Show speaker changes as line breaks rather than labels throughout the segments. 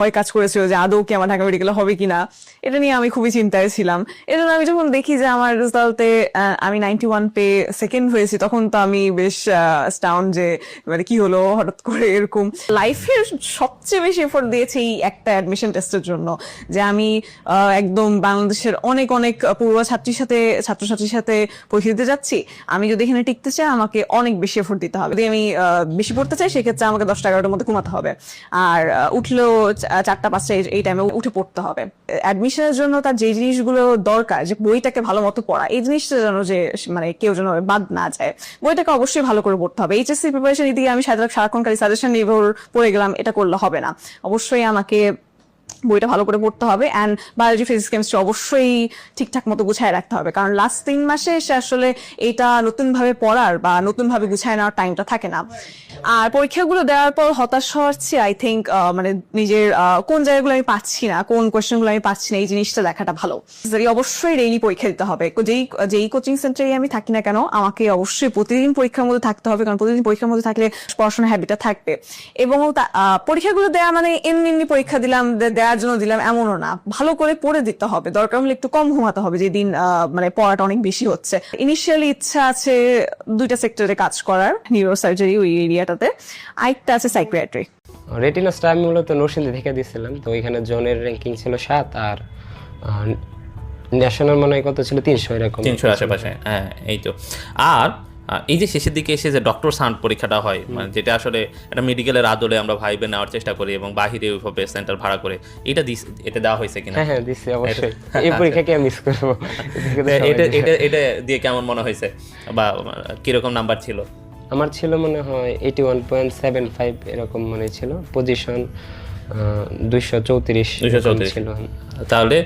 ভয় কাজ করেছিল যে আদৌ কি আমার ঢাকা মেডিকেলে হবে কিনা, এটা নিয়ে আমি খুবই চিন্তায় ছিলাম। এই জন্য আমি যখন দেখি যে আমার রেজাল্টে আমি নাইনটি ওয়ান পে সেকেন্ড হয়েছি, তখন তো আমি বেশ স্টাউন যে মানে কি হলো, হঠাৎ করে এরকম। লাইফের সবচেয়ে বেশি এফোর্ট দিয়েছি এই একটা অ্যাডমিশন টেস্টের জন্য, যে আমি একদম বাংলাদেশের অনেক অনেক পূর্ব ছাত্রীর সাথে, ছাত্রছাত্রীর সাথে পরীক্ষা দিতে যাচ্ছি। আমি যদি এখানে টিকতে চাই, আমাকে অনেক বেশি এফোর্ট দিতে হবে। যদি আমি বেশি পড়তে চাই, সেক্ষেত্রে আমাকে দশটা, এগারোটার মধ্যে ঘুমাতে হবে। আর উঠলেও চারটা, পাঁচটা এই- টাইমে উঠে পড়তে হবে। অ্যাডমিশনের জন্য তার যে জিনিসগুলো দরকার, যে বইটাকে ভালো মতো পড়া, এই জিনিসটা যেন যে মানে কেউ যেন বাদ না যায়, বইটাকে অবশ্যই ভালো করে পড়তে হবে। এইচএসসি প্রিপারেশন এদিকে আমি সাধারণ সারাক্ষণ খালি সাজেশন নির্ভর পড়ে গেলাম, এটা করলে হবে না। অবশ্যই আমাকে বইটা ভালো করে পড়তে হবে অ্যান্ড বায়োলজি ফিজিক্স কেমিস্ট্রি অবশ্যই ঠিকঠাক মতো গুছায় রাখতে হবে। কারণ লাস্ট তিন মাসে এসে আসলে এটা নতুনভাবে পড়ার বা নতুনভাবে গুছায় নেওয়ার টাইমটা থাকে না। আর পরীক্ষাগুলো দেওয়ার পর হতাশ হচ্ছে আই থিঙ্ক মানে নিজের কোন জায়গাগুলো আমি পাচ্ছি না, কোন কোয়েশ্চেনগুলো আমি পাচ্ছি না, এই জিনিসটা দেখাটা ভালো। অবশ্যই ডেইলি পরীক্ষা দিতে হবে। যেই যেই কোচিং সেন্টারে আমি থাকি না কেন, আমাকে অবশ্যই প্রতিদিন পরীক্ষার মধ্যে থাকতে হবে, কারণ প্রতিদিন পরীক্ষার মধ্যে থাকলে পড়াশোনার হ্যাবিটটা থাকবে। এবং পরীক্ষাগুলো দেওয়া মানে এমনি এমনি পরীক্ষা দিলাম, দে- দেওয়ার জন্য দিলাম এমনও না। ভালো করে পড়ে দিতে হবে। দরকার হলে একটু কম ঘুমাতে হবে যেদিন মানে পড়াটা অনেক বেশি হচ্ছে। ইনিশিয়ালি ইচ্ছা আছে দুইটা সেক্টরে কাজ করার নিউরো সার্জারি ওই এরিয়াটাতে আরেকটা আছে সাইক্রিয়াট্রি
রেটিনাসটা আমি মূলত নরসিংদী থেকে দিয়েছিলাম তো ওইখানে জনের র্যাঙ্কিং ছিল সাত আর ন্যাশনাল মনে হয় কত ছিল? তিনশো এরকম।
তিনশোর আশেপাশে হ্যাঁ এই তো। আর এই যে শেষের দিকে এসে যে ডক্টর সাউন্ড পরীক্ষাটা হয় মানে যেটা আসলে একটা মেডিকেলের আদলে আমরা ভাইবে নেওয়ার চেষ্টা করি এবং বাহিরে ওইভাবে সেন্টার ভাড়া করে এটা দিস এটা দেওয়া হয়েছে কিনা?
হ্যাঁ হ্যাঁ দিচ্ছি অবশ্যই। এই পরীক্ষাকে মিস করব?
এটা এটা এটা দিয়ে কেমন মনে হয়েছে? বা আহ, কীরকম নাম্বার ছিল?
আমার ছিল মনে হয় eighty one point seven five এরকম মনে ছিল পজিশন দুইশো চৌত্রিশ
234
ছিল।
তাহলে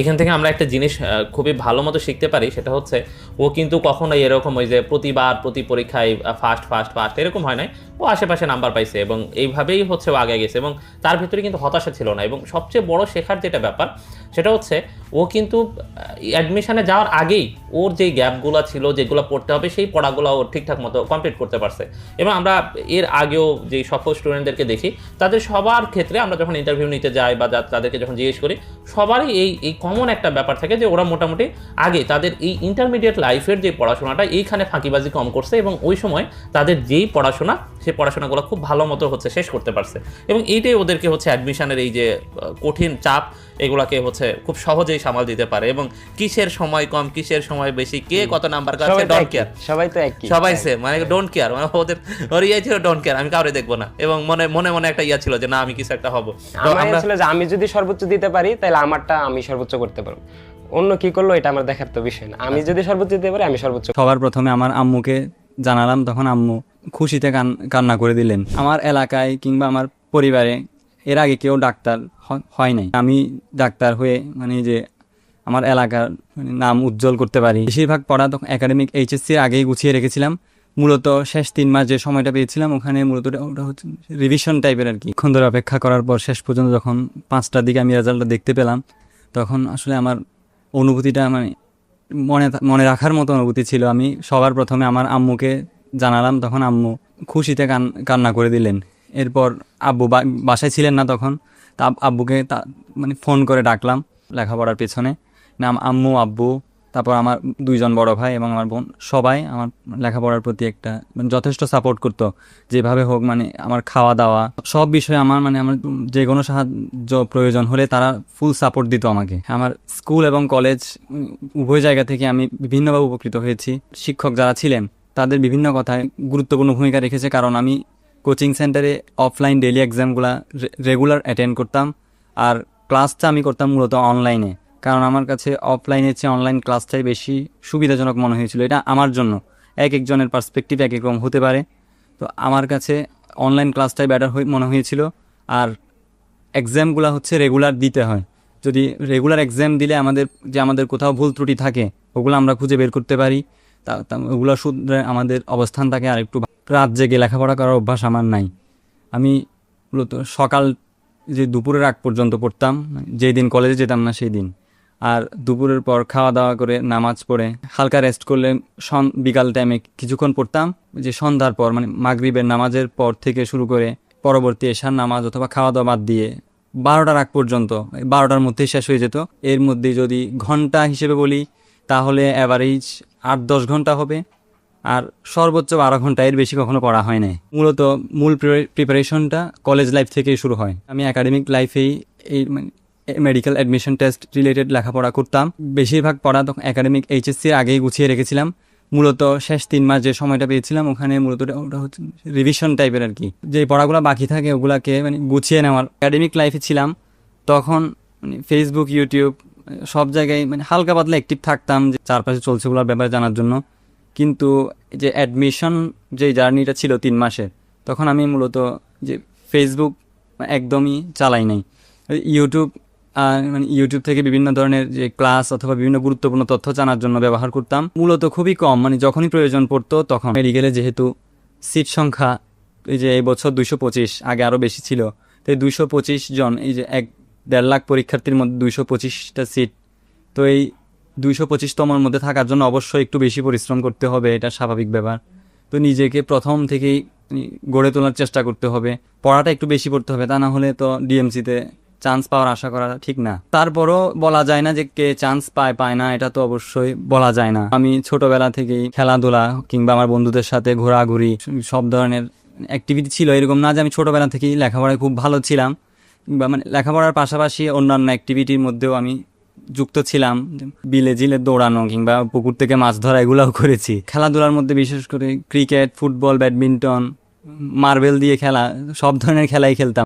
এখান থেকে আমরা একটা জিনিস খুবই ভালো মতো শিখতে পারি, সেটা হচ্ছে ও কিন্তু কখনোই এরকম ওই যে প্রতিবার প্রতি পরীক্ষায় ফার্স্ট ফার্স্ট ফার্স্ট এরকম হয় নাই। ও আশেপাশে নাম্বার পাইছে এবং এইভাবেই হচ্ছে ও আগে গেছে এবং তার ভিতরে কিন্তু হতাশা ছিল না। এবং সবচেয়ে বড় শেখার যেটা ব্যাপার, সেটা হচ্ছে ও কিন্তু অ্যাডমিশনে যাওয়ার আগেই ওর যে গ্যাপগুলো ছিল, যেগুলো পড়তে হবে, সেই পড়াগুলো ও ঠিকঠাক মতো কমপ্লিট করতে পারছে। এবং আমরা এর আগেও যে সফল স্টুডেন্টদেরকে দেখি, তাদের সবার ক্ষেত্রে আমরা যখন ইন্টারভিউ নিতে যাই বা তাদেরকে যখন জিজ্ঞেস করি সবারই এই এই কমন একটা ব্যাপার থাকে যে ওরা মোটামুটি আগে তাদের এই ইন্টারমিডিয়েট লাইফের যে পড়াশোনাটা এইখানে ফাঁকিবাজি কম করছে এবং ওই সময় তাদের যেই পড়াশোনা সেই পড়াশোনাগুলো খুব ভালো মতো হচ্ছে শেষ করতে পারছে। এবং এইটাই ওদেরকে হচ্ছে অ্যাডমিশনের এই যে কঠিন চাপ এগুলাকে হচ্ছে খুব সহজেই সামাল দিতে পারে। এবং কিসের সময় কম কিসের সময় বেশি কে কত নাম্বার কাছে ডোন্ট কেয়ার
সবাই তো একই।
সবাই সে মানে ডোন্ট কেয়ার মানে ওদের ওর ইয়ে ছিল ডোন্ট কেয়ার আমি কাউরে দেখব না। এবং মনে মনে মনে একটা ইয়া ছিল যে না আমি কিছু একটা হব।
আমার
আমরা
ছিল যে আমি যদি সর্বোচ্চ দিতে পারি তাহলে আমারটা আমি সর্বোচ্চ করতে পারব। অন্য কি করল এটা আমার দেখার তো বিষয় না। আমি যদি সর্বোচ্চ দিতে পারি আমি সর্বোচ্চ
সবার প্রথমে আমার আম্মুকে জানালাম তখন আম্মু খুশিতে কান- কান্না করে দিলেন। আমার এলাকায় কিংবা আমার পরিবারে এর আগে কেউ ডাক্তার হয় নাই। আমি ডাক্তার হয়ে মানে যে আমার এলাকার মানে নাম উজ্জ্বল করতে পারি। বেশিরভাগ পড়া তখন একাডেমিক এইচএসসির আগেই গুছিয়ে রেখেছিলাম। মূলত শেষ তিন মাস যে সময়টা পেয়েছিলাম, ওখানে মূলত ওটা- হচ্ছে রিভিশন টাইপের আর কি। ক্ষণ ধরে অপেক্ষা করার পর শেষ পর্যন্ত যখন পাঁচটার দিকে আমি রেজাল্টটা দেখতে পেলাম, তখন আসলে আমার অনুভূতিটা মানে মনে মনে রাখার মতো অনুভূতি ছিল। আমি সবার প্রথমে আমার আম্মুকে জানালাম, তখন আম্মু খুশিতে কান, কান্না করে দিলেন। এরপর আব্বু বাসায় ছিলেন না তখন, তা আব্বুকে তা মানে ফোন করে ডাকলাম লেখাপড়ার পেছনে। নাম আম্মু, আব্বু, তারপর আমার দুইজন বড় ভাই এবং আমার বোন, সবাই আমার লেখাপড়ার প্রতি একটা মানে যথেষ্ট সাপোর্ট করতো। যেভাবে হোক মানে আমার খাওয়া দাওয়া, সব বিষয়ে আমার মানে আমার যে কোনো সাহায্য প্রয়োজন হলে তারা ফুল সাপোর্ট দিত আমাকে। আমার স্কুল এবং কলেজ উভয় জায়গা থেকে আমি বিভিন্নভাবে উপকৃত হয়েছি। শিক্ষক যারা ছিলেন তাদের বিভিন্ন কথায় গুরুত্বপূর্ণ ভূমিকা রেখেছে। কারণ আমি কোচিং সেন্টারে অফলাইন ডেলি এক্সামগুলা রেগুলার অ্যাটেন্ড করতাম আর ক্লাসটা আমি করতাম মূলত অনলাইনে। কারণ আমার কাছে অফলাইনের চেয়ে অনলাইন ক্লাসটাই বেশি সুবিধাজনক মনে হয়েছিল। এটা আমার জন্য। এক একজনের পার্সপেক্টিভ এক এক রকম হতে পারে। তো আমার কাছে অনলাইন ক্লাসটাই বেটার মনে হয়েছিল। আর এক্সামগুলো হচ্ছে রেগুলার দিতে হয়। যদি রেগুলার এক্সাম দিলে আমাদের, যে আমাদের কোথাও ভুল ত্রুটি থাকে, ওগুলো আমরা খুঁজে বের করতে পারি। ওগুলো শুধরে আমাদের অবস্থান থাকে আর একটু রাত জেগে লেখাপড়া করার অভ্যাস আমার নাই। আমি মূলত সকাল যে দুপুরের আগ পর্যন্ত পড়তাম যেই দিন কলেজে যেতাম না সেই দিন আর দুপুরের পর খাওয়া দাওয়া করে নামাজ পড়ে, হালকা রেস্ট করলে সন, বিকাল টাইমে কিছুক্ষণ পড়তাম, যে সন্ধ্যার পর মানে মাগরিবের নামাজের পর থেকে শুরু করে পরবর্তী এশার নামাজ অথবা খাওয়া দাওয়া বাদ দিয়ে বারোটার আগ পর্যন্ত, বারোটার মধ্যেই শেষ হয়ে যেত। এর মধ্যে যদি ঘণ্টা হিসেবে বলি তাহলে অ্যাভারেজ আট দশ ঘণ্টা হবে। আর সর্বোচ্চ বারো ঘণ্টা এর বেশি কখনো পড়া হয় নাই। মূলত মূল প্রিপারেশনটা কলেজ লাইফ থেকেই শুরু হয়। আমি একাডেমিক লাইফেই এই মেডিকেল অ্যাডমিশন টেস্ট রিলেটেড লেখাপড়া করতাম। বেশিরভাগ পড়া তখন একাডেমিক এইচএসসির আগেই গুছিয়ে রেখেছিলাম। মূলত শেষ তিন মাস যে সময়টা পেয়েছিলাম, ওখানে মূলত ওটা হচ্ছে রিভিশন টাইপের আর কি যে পড়াগুলো বাকি থাকে ওগুলাকে মানে গুছিয়ে নেওয়ার। একাডেমিক লাইফে ছিলাম। তখন মানে ফেসবুক ইউটিউব সব জায়গায় মানে হালকা পাতলা অ্যাক্টিভ থাকতাম যে চারপাশে চলছে ওগুলোর ব্যাপারে জানার জন্য। কিন্তু যে অ্যাডমিশন যে জার্নিটা ছিল তিন মাসের তখন আমি মূলত যে ফেসবুক একদমই চালাই নাই। ইউটিউব মানে ইউটিউব থেকে বিভিন্ন ধরনের যে ক্লাস অথবা বিভিন্ন গুরুত্বপূর্ণ তথ্য জানার জন্য ব্যবহার করতাম। মূলত খুবই কম মানে যখনই প্রয়োজন পড়তো তখন মেডিকেলে যেহেতু সিট সংখ্যা এই যে এই বছর দুশো পঁচিশ, আগে আরও বেশি ছিল। তো দুশো পঁচিশ জন, এই যে এক দেড় লাখ পরীক্ষার্থীর মধ্যে দুইশো পঁচিশটা সিট তো এই দুইশো পঁচিশতমর মধ্যে থাকার জন্য অবশ্যই একটু বেশি পরিশ্রম করতে হবে, এটা স্বাভাবিক ব্যাপার। তো নিজেকে প্রথম থেকেই গড়ে তোলার চেষ্টা করতে হবে, পড়াটা একটু বেশি পড়তে হবে, তা না হলে তো ডিএমসিতে চান্স পাওয়ার আশা করা ঠিক না। তারপরও বলা যায় না যে কে চান্স পায় পায় না, এটা তো অবশ্যই বলা যায় না। আমি ছোটবেলা থেকেই খেলাধুলা কিংবা আমার বন্ধুদের সাথে ঘোরাঘুরি, সব ধরনের অ্যাক্টিভিটি ছিল এরকম না যে আমি ছোটবেলা থেকেই লেখাপড়ায় খুব ভালো ছিলাম। মানে লেখাপড়ার পাশাপাশি অন্যান্য অ্যাক্টিভিটির মধ্যেও আমি যুক্ত ছিলাম বিলে জিলে দৌড়ানো কিংবা পুকুর থেকে মাছ ধরা এগুলোও করেছি। খেলাধুলার মধ্যে বিশেষ করে ক্রিকেট ফুটবল ব্যাডমিন্টন মার্বেল দিয়ে খেলা, সব ধরনের খেলাই খেলতাম।